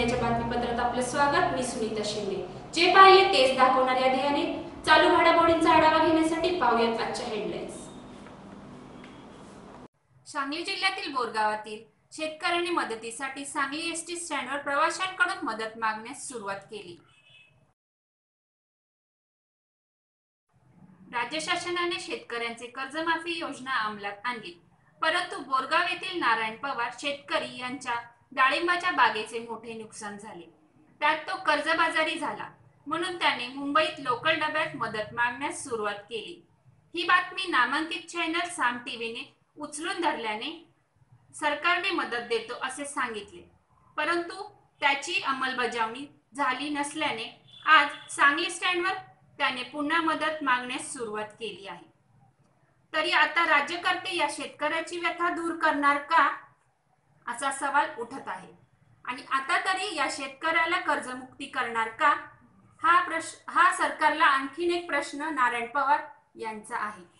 नमस्कार मीडियाच्या बातमीपत्रात आपलं स्वागत. मी सुनीता शिंदे. जे पाहिले तेच दाखवणाऱ्या या ध्येयाने चालू घडामोडींचा आढावा घेण्यासाठी पाहूयात आजच्या हेडलाईन्स सांगली जिल्ह्यातील बोरगावातील शेतकऱ्यांनी मदतीसाठी सांगली एसटी स्टँडवर प्रवाशांकडून मदत मागण्यास सुरुवात केली. राज्य शासनाने शेतकऱ्यांचे कर्जमाफी योजना अंमलात आणली. परंतु बोरगाव येथील नारायण पवार शेतकरी यांच्या डाळिंबाच्या बागेचे मोठे नुकसान झाले. त्यात तो कर्जबाजारी झाला. म्हणून त्याने मुंबईत लोकल डब्यात मदत मागण्यास सुरुवात केली. ही बातमी नामांकित चॅनल साम टीव्हीने उचलून धरल्याने सरकारने मदत देतो असे सांगितले. परंतु त्याची अंमलबजावणी झाली नसल्याने आज सांगली स्टँडवर त्याने पुन्हा मदत मागण्यास सुरुवात केली आहे. तरी आता राज्यकर्ते या शेतकऱ्याची व्यथा दूर करणार का? असा सवाल उठत आहे. आणि आता तरी या शेतकऱ्याला कर्जमुक्ती करणार का? हा प्रश्न हा सरकारला आणखीन एक प्रश्न नारायण पवार यांचा आहे.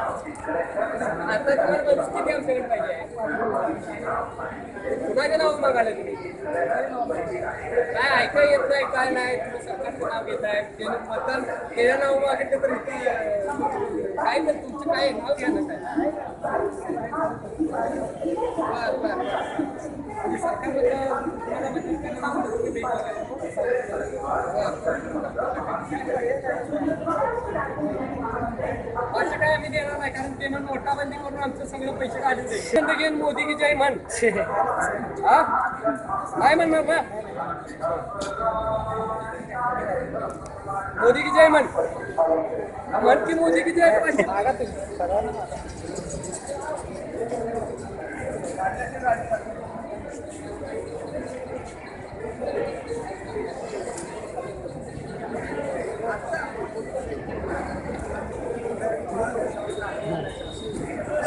आता तुम्हाला बघ, आमच्याकडे पाहिजे? कुणाचे नाव मागायला तुम्ही काय ऐका येत नाही काय नाही तुम्ही सरकारचं नाव घेत आहे मतदान नाव मागितलं तर काय तर तुमचं काय नाव घ्या ना काय बर बर. सरकारबद्दल तुम्हाला काय? आम्ही देणार नाही कारण ते म्हण नोटाबंदी करून आमचं सगळं पैसे काढून दे ज़िंदगी मोदी की जय म्हण हा काय म्हणणार ना मोदी की जय म्हण म्हण की मोदी की जय म्हण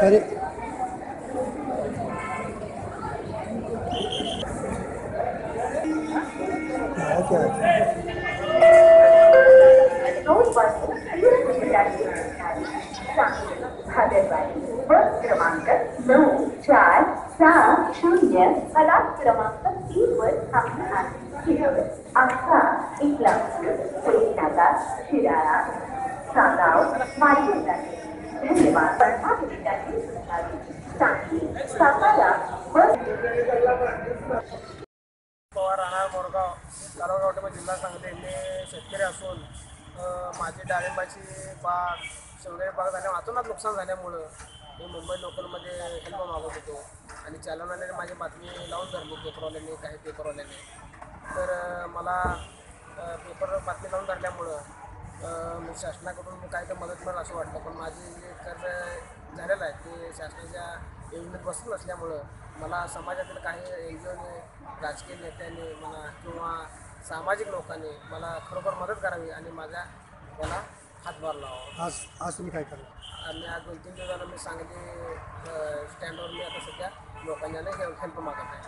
सॉरी। बस क्रमांक नऊ चार सात शून्य फलाट क्रमांक तीन वर थांबली आहे शिरोळ आमचा इस्लामपूर कोयनागा शिराळा सागाव मार्गे पवार राहणार मोरगाव तालुका जिल्हा सांगली मी शेतकरी असून माझी डाळिंबाची बाग शेवगाई बाग झाल्या अतोनात नुकसान झाल्यामुळं मी मुंबई लोकलमध्ये हेल्प मागवत होतो आणि चालवणाऱ्याने माझी बातमी लावून धरली पेपरवाल्याने काही पेपरवाल्याने. तर मला पेपर बातमी लावून धरल्यामुळं शासनाकडून काय तर मदत मिळेल असं वाटलं पण माझी जे कर्ज झालेलं आहे ते शासनाच्या योजनेत बसत नसल्यामुळं मला समाजातील काही एन जी ओने राजकीय नेत्यांनी मला किंवा सामाजिक लोकांनी मला खरोखर मदत करावी आणि माझ्या मला हातभार लावावा. आज आज तुम्ही काय करणार? आणि आज दोन तीन दिवसाला मी सांगली स्टँडवर मी आता सध्या लोकांना हेल्प मागत आहे.